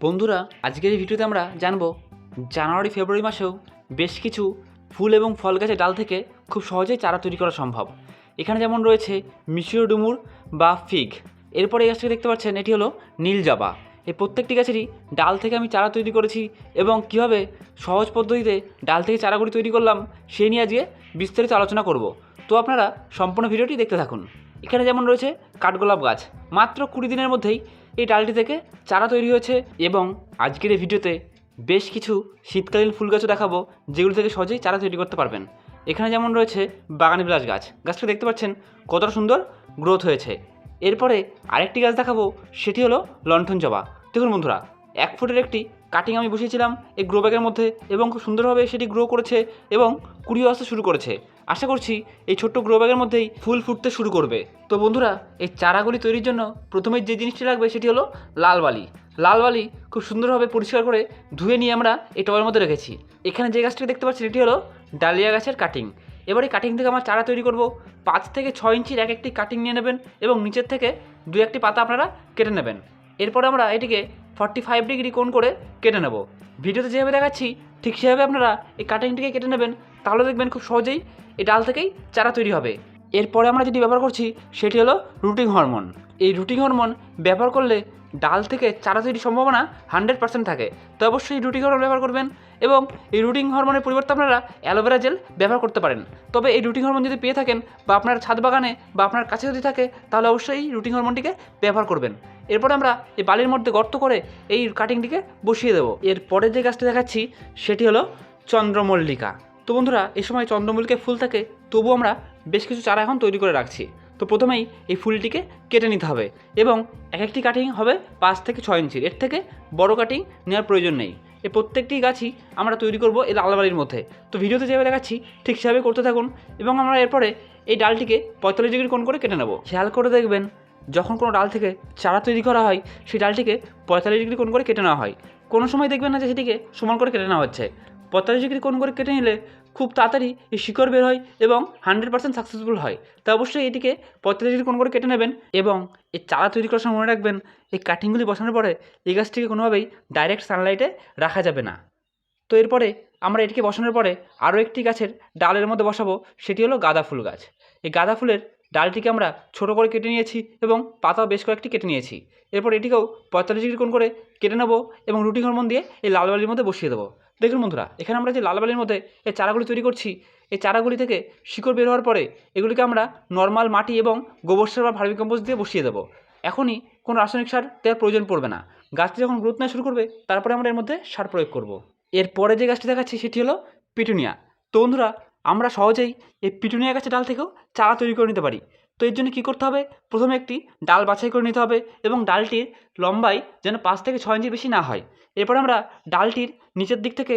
বন্ধুরা, আজকের এই ভিডিওতে আমরা জানব, জানুয়ারি, ফেব্রুয়ারি মাসেও বেশ কিছু ফুল এবং ফল গাছের ডাল থেকে খুব সহজেই চারা তৈরি করা সম্ভব। এখানে যেমন রয়েছে মিশরীয় ডুমুর বা ফিগ। এরপরে এই গাছটি দেখতে পাচ্ছেন, এটি হলো নীল জবা। এই প্রত্যেকটি গাছেরই ডাল থেকে আমি চারা তৈরি করেছি এবং কীভাবে সহজ পদ্ধতিতে ডাল থেকে চারাগুলি তৈরি করলাম সেই নিয়ে আজকে বিস্তারিত আলোচনা করব। তো আপনারা সম্পূর্ণ ভিডিওটি দেখতে থাকুন। এখানে যেমন রয়েছে কাঠগোলাপ গাছ, মাত্র কুড়ি দিনের মধ্যেই এই ডালটি থেকে চারা তৈরি হয়েছে এবং আজকের এই ভিডিওতে বেশ কিছু শীতকালীন ফুল গাছও দেখাবো, যেগুলো থেকে সহজেই চারা তৈরি করতে পারবেন। এখানে যেমন রয়েছে বাগানি বিলাস গাছ। গাছটা দেখতে পাচ্ছেন কতটা সুন্দর গ্রোথ হয়েছে। এরপরে আরেকটি গাছ দেখাবো, সেটি হলো লণ্ঠন জবা। দেখুন বন্ধুরা, এক ফুটের একটি কাটিং আমি বসিয়েছিলাম এই গ্রো ব্যাগের মধ্যে এবং খুব সুন্দরভাবে সেটি গ্রো করেছে এবং কুড়িও আসতে শুরু করেছে। আশা করছি এই ছোট্ট গ্রো ব্যাগের মধ্যেই ফুল ফুটতে শুরু করবে। তো বন্ধুরা, এই চারাগুলি তৈরির জন্য প্রথমে যে জিনিসটি লাগবে সেটি হলো লাল বালি। লাল বালি খুব সুন্দরভাবে পরিষ্কার করে ধুয়ে নিয়ে আমরা এই টবের মধ্যে রেখেছি। এখানে যে গাছটি দেখতে পাচ্ছেন, এটি হলো ডালিয়া গাছের কাটিং এবারে কাটিং থেকে আমরা চারা তৈরি করব। পাঁচ থেকে ছয় ইঞ্চির এক একটি কাটিং নিয়ে নেবেন এবং নিচের থেকে দু একটি পাতা আপনারা কেটে নেবেন। এরপর আমরা এটিকে ফর্টি ফাইভ ডিগ্রি কোণ করে কেটে নেব। ভিডিওতে যেভাবে দেখাচ্ছি, ঠিক সেভাবে আপনারা এই কাটিংটিকে কেটে নেবেন। তাহলে দেখবেন খুব সহজেই এই ডাল থেকেই চারা তৈরি হবে। এরপরে আমরা যেটি ব্যবহার করছি, সেটি হলো রুটিং হরমোন এই রুটিং হরমোন ব্যবহার করলে ডাল থেকে চারা তৈরির সম্ভাবনা হান্ড্রেড পার্সেন্ট থাকে। তো অবশ্যই রুটিং হরমোন ব্যবহার করবেন এবং এই রুটিং হরমোনের পরিবর্তে আপনারা অ্যালোভেরা জেল ব্যবহার করতে পারেন। তবে এই রুটিং হরমোন যদি পেয়ে থাকেন বা আপনার ছাদ বাগানে বা আপনার কাছে যদি থাকে, তাহলে অবশ্যই রুটিং হরমোনটিকে ব্যবহার করবেন। এরপরে আমরা এই বালির মধ্যে গর্ত করে এই কাটিংটিকে বসিয়ে দেবো। এরপরে যে গাছটি দেখাচ্ছি, সেটি হলো চন্দ্রমল্লিকা। তো বন্ধুরা, এই সময় চন্দ্রমল্লিকায় ফুল থাকে তবু আমরা বেশ কিছু চারা এখন তৈরি করে রাখছি। তো প্রথমেই এই ফুলটিকে কেটে নিতে হবে এবং এক একটি কাটিং হবে পাঁচ থেকে ছয় ইঞ্চির এর থেকে বড় কাটিং নেওয়ার প্রয়োজন নেই। এই প্রত্যেকটি গাছই আমরা তৈরি করব এই লালবাড়ির মধ্যে। তো ভিডিওতে যেভাবে দেখাচ্ছি, ঠিক সেভাবে করতে থাকুন এবং আমরা এরপরে এই ডালটিকে পঁয়তাল্লিশ ডিগ্রি কোণ করে কেটে নেব। খেয়াল করে দেখবেন, যখন কোনো ডাল থেকে চারা তৈরি করা হয়, সেই ডালটিকে পঁয়তাল্লিশ ডিগ্রি কোণ করে কেটে নেওয়া হয়। কোনো সময় দেখবেন না যে সেটিকে সমান করে কেটে নেওয়া হচ্ছে। পঁয়তাল্লিশ ডিগ্রি কোণ করে কেটে নিলে খুব তাড়াতাড়ি এই শিকড় বের হয় এবং হান্ড্রেড পার্সেন্ট সাকসেসফুল হয়। তা অবশ্যই এটিকে পঁয়তাল্লিশ ডিগ্রি কোণ করে কেটে নেবেন এবং এই চারা তৈরি করার সময় মনে রাখবেন, এই কাটিংগুলি বসানোর পরে এই গাছটিকে কোনোভাবেই ডাইরেক্ট সানলাইটে রাখা যাবে না। তো এরপরে আমরা এটিকে বসানোর পরে আরও একটি গাছের ডালের মধ্যে বসাবো, সেটি হলো গাঁদা ফুল গাছ। এই গাঁদা ফুলের ডালটিকে আমরা ছোটো করে কেটে নিয়েছি এবং পাতাও বেশ কয়েকটি কেটে নিয়েছি। এরপর এটিকেও পঁয়তাল্লিশ ডিগ্রি কোণ করে কেটে নেব এবং রুটি হরমোন দিয়ে এই লাল বালির মধ্যে বসিয়ে দেবো। দেখুন বন্ধুরা, এখানে আমরা যে লাল বালির মধ্যে এই চারাগুলি তৈরি করছি, এই চারাগুলি থেকে শিকড় বের হওয়ার পরে এগুলিকে আমরা নর্মাল মাটি এবং গোবর সার বা ভার্মি কম্পোস্ট দিয়ে বসিয়ে দেবো। এখনই কোনো রাসায়নিক সার দেওয়ার প্রয়োজন পড়বে না। গাছটি যখন গ্রোথ নেওয়া শুরু করবে, তারপরে আমরা এর মধ্যে সার প্রয়োগ করব। এরপরে যে গাছটি দেখাচ্ছি, সেটি হলো পিটুনিয়া। তো বন্ধুরা আমরা সহজেই এই পিটুনিয়া গাছের ডাল থেকেও চারা তৈরি করে নিতে পারি। তো এর জন্য কী করতে হবে? প্রথমে একটি ডাল বাছাই করে নিতে হবে এবং ডালটির লম্বাই যেন পাঁচ থেকে ছয় ইঞ্চি বেশি না হয়। এরপর আমরা ডালটির নিচের দিক থেকে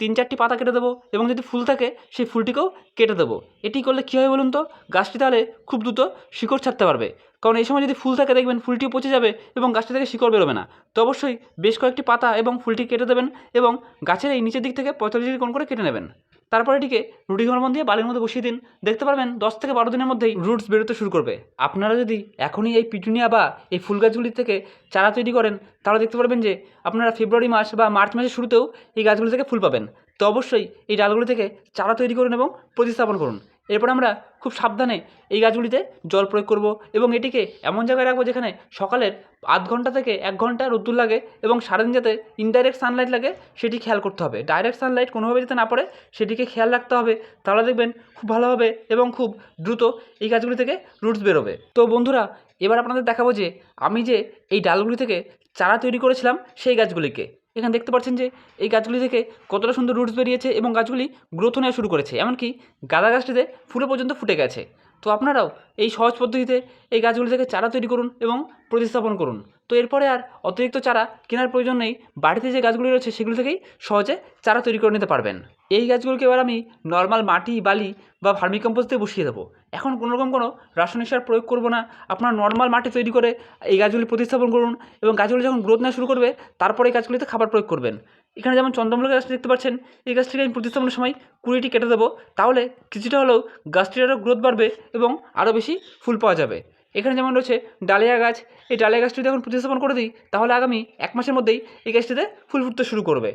তিন চারটি পাতা কেটে দেবো এবং যদি ফুল থাকে, সেই ফুলটিকেও কেটে দেবো। এটি করলে কী হবে বলুন তো? গাছটি তাহলে খুব দ্রুত শিকড় ছাড়তে পারবে। কারণ এই সময় যদি ফুল থাকে, দেখবেন ফুলটিও পচে যাবে এবং গাছটি থেকে শিকড় বেরোবে না। তো অবশ্যই বেশ কয়েকটি পাতা এবং ফুলটি কেটে দেবেন এবং গাছের এই নিচের দিক থেকে পঁয়তাল্লিশ ডিগ্রি কোণ করে কেটে নেবেন। তারপর এটিকে রুটি হরমোন দিয়ে বালির মধ্যে বসিয়ে দিন। দেখতে পারবেন, দশ থেকে বারো দিনের মধ্যেই রুটস বেরোতে শুরু করবে। আপনারা যদি এখনই এই পিটুনিয়া বা এই ফুল গাছগুলি থেকে চারা তৈরি করেন, তাহলে দেখতে পারবেন যে আপনারা ফেব্রুয়ারি মাস বা মার্চ মাসের শুরুতেও এই গাছগুলি থেকে ফুল পাবেন। তো অবশ্যই এই ডালগুলি থেকে চারা তৈরি করুন এবং প্রতিস্থাপন করুন। এরপর আমরা খুব সাবধানে এই গাছগুলিতে জল প্রয়োগ করব এবং এটিকে এমন জায়গায় রাখব যেখানে সকালের আধ ঘণ্টা থেকে এক ঘণ্টা রোদ্দুর লাগে এবং সারাদিন যাতে ইনডাইরেক্ট সানলাইট লাগে, সেটি খেয়াল করতে হবে। ডাইরেক্ট সানলাইট কোনোভাবে যাতে না পড়ে, সেটিকে খেয়াল রাখতে হবে। তাহলে দেখবেন খুব ভালো হবে এবং খুব দ্রুত এই গাছগুলি থেকে রুটস বেরোবে। তো বন্ধুরা, এবার আপনাদের দেখাবো যে আমি যে এই ডালগুলি থেকে চারা তৈরি করেছিলাম, সেই গাছগুলিকে। এখানে দেখতে পাচ্ছেন যে এই গাছগুলি থেকে কতটা সুন্দর রুটস বেরিয়েছে এবং গাছগুলি গ্রোথ নেওয়া শুরু করেছে। এমনকি গাঁদা গাছটিতে ফুলে পর্যন্ত ফুটে গেছে। তো আপনারাও এই সহজ পদ্ধতিতে এই গাছগুলি থেকে চারা তৈরি করুন এবং প্রতিস্থাপন করুন। তো এরপরে আর অতিরিক্ত চারা কেনার প্রয়োজন নেই। বাড়িতে যে গাছগুলি রয়েছে সেগুলি থেকেই সহজে চারা তৈরি করে নিতে পারবেন। এই গাছগুলোকে এবার আমি নর্মাল মাটি, বালি বা ভার্মি কম্পোস্ট দিয়ে বসিয়ে দেবো। এখন কোনো রকম কোনো রাসায়নিক সার প্রয়োগ করব না। আপনার নর্মাল মাটি তৈরি করে এই গাছগুলি প্রতিস্থাপন করুন এবং গাছগুলি যখন গ্রোথ নেওয়া শুরু করবে, তারপরে এই গাছগুলিতে খাবার প্রয়োগ করবেন। এখানে যেমন চন্দ্রমল্লিকা গাছটি দেখতে পাচ্ছেন, এই গাছটিকে আমি প্রতিস্থাপনের সময় কুড়িটি কেটে দেবো। তাহলে কিছুটা হলেও গাছটির আরও গ্রোথ বাড়বে এবং আরও বেশি ফুল পাওয়া যাবে। এখানে যেমন রয়েছে ডালিয়া গাছ, এই ডালিয়া গাছটি যদি এখন প্রতিস্থাপন করে দিই, তাহলে আগামী এক মাসের মধ্যেই এই গাছটিতে ফুল ফুটতে শুরু করবে।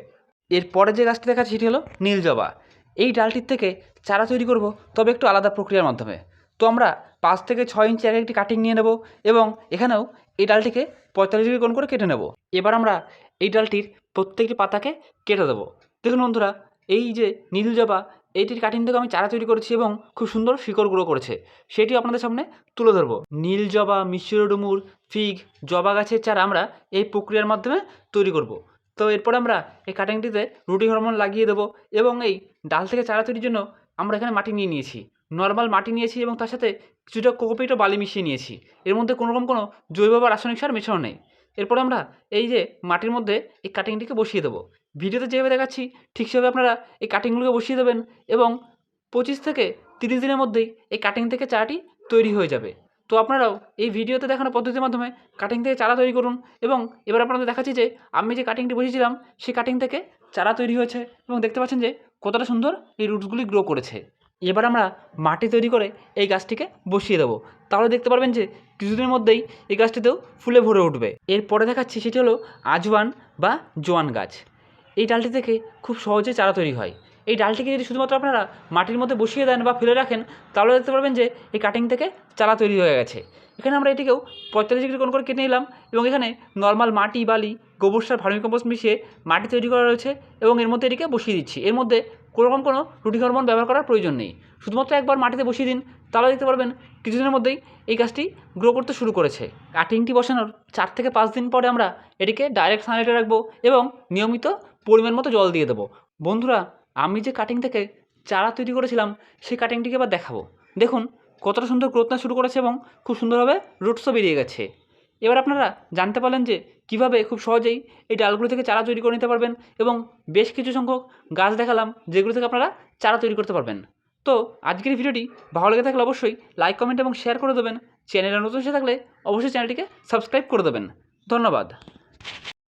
এরপরে যে গাছটি দেখা দেখাচ্ছি সেটি হলো নীল জবা। এই ডালটির থেকে চারা তৈরি করব, তবে একটু আলাদা প্রক্রিয়ার মাধ্যমে। তো আমরা পাঁচ থেকে ছয় ইঞ্চি এক একটি কাটিং নিয়ে নেব এবং এখানেও এই ডালটিকে পঁয়তাল্লিশ ডিগ্রি কোণ করে কেটে নেব। এবার আমরা এই ডালটির প্রত্যেকটি পাতাকে কেটে দেবো। দেখুন বন্ধুরা, এই যে নীল জবা এইটির কাটিং থেকে আমি চারা তৈরি করেছি এবং খুব সুন্দর শিকড় গুঁড়ো করেছে। সেটি আপনাদের সামনে তুলে ধরবো। নীল জবা, মিশ্র ডুমুর, ফিগ, জবা গাছের চারা আমরা এই প্রক্রিয়ার মাধ্যমে তৈরি করব। তো এরপর আমরা এই কাটিংটিতে রুটি হরমোন লাগিয়ে দেবো এবং এই ডাল থেকে চারা তৈরির জন্য আমরা এখানে মাটি নিয়ে নিয়েছি। নর্মাল মাটি নিয়েছি এবং তার সাথে কিছুটা কোকোপিট ও বালি মিশিয়ে নিয়েছি। এর মধ্যে কোনো রকম কোনো জৈব বা রাসায়নিক সার মেশানো নেই। এরপর আমরা এই যে মাটির মধ্যে এই কাটিংটিকে বসিয়ে দেবো। ভিডিওতে যেভাবে দেখাচ্ছি, ঠিক সেভাবে আপনারা এই কাটিংগুলোকে বসিয়ে দেবেন এবং পঁচিশ থেকে তিরিশ দিনের মধ্যেই এই কাটিং থেকে চারাটি তৈরি হয়ে যাবে। তো আপনারাও এই ভিডিওতে দেখানো পদ্ধতির মাধ্যমে কাটিং থেকে চারা তৈরি করুন এবং এবার আপনাদের দেখাচ্ছি যে আমি যে কাটিংটি বসিয়েছিলাম সেই কাটিং থেকে চারা তৈরি হয়েছে এবং দেখতে পাচ্ছেন যে কতটা সুন্দর এই রুটসগুলি গ্রো করেছে। এবার আমরা মাটি তৈরি করে এই গাছটিকে বসিয়ে দেবো। তাহলে দেখতে পারবেন যে কিছুদিনের মধ্যেই এই গাছটিতেও ফুলে ভরে উঠবে। এরপরে দেখাচ্ছি সেটি হলো আজওয়ান বা জোয়ান গাছ। এই ডালটি থেকে খুব সহজে চারা তৈরি হয়। এই ডালটিকে যদি শুধুমাত্র আপনারা মাটির মধ্যে বসিয়ে দেন বা ফেলে রাখেন, তাহলে দেখতে পারবেন যে এই কাটিং থেকে চারা তৈরি হয়ে গেছে। এখানে আমরা এটিকেও পঁয়তাল্লিশ ডিগ্রি কোণ করে কেটে নিলাম এবং এখানে নর্মাল মাটি, বালি, গোবর সার, ভার্মি কম্পোস্ট মিশিয়ে মাটি তৈরি করা রয়েছে এবং এর মধ্যে এটিকে বসিয়ে দিচ্ছি। এর মধ্যে কোনো রকম কোনো রুটি হরমোন ব্যবহার করার প্রয়োজন নেই। শুধুমাত্র একবার মাটিতে বসিয়ে দিন, তাহলে দেখতে পারবেন কিছুদিনের মধ্যেই এই গাছটি গ্রো করতে শুরু করেছে। কাটিংটি বসানোর চার থেকে পাঁচ দিন পরে আমরা এটিকে ডাইরেক্ট সানলাইটে রাখব এবং নিয়মিত পরিমাণ মতো জল দিয়ে দেবো। বন্ধুরা, আমি যে কাটিং থেকে চারা তৈরি করেছিলাম, সেই কাটিংটিকে এবার দেখাবো। দেখুন, কতটা সুন্দর গ্রোথ না শুরু করেছে এবং খুব সুন্দরভাবে রুটসও বেরিয়ে গেছে। এবার আপনারা জানতে পারলেন যে কীভাবে খুব সহজেই এই ডালগুলো থেকে চারা তৈরি করে নিতে পারবেন এবং বেশ কিছু সংখ্যক গাছ দেখালাম, যেগুলো থেকে আপনারা চারা তৈরি করতে পারবেন। তো আজকের ভিডিওটি ভালো লেগে থাকলে অবশ্যই লাইক কমেন্ট এবং শেয়ার করে দেবেন। চ্যানেলে নতুন এসে থাকলে অবশ্যই চ্যানেলটিকে সাবস্ক্রাইব করে দেবেন। ধন্যবাদ।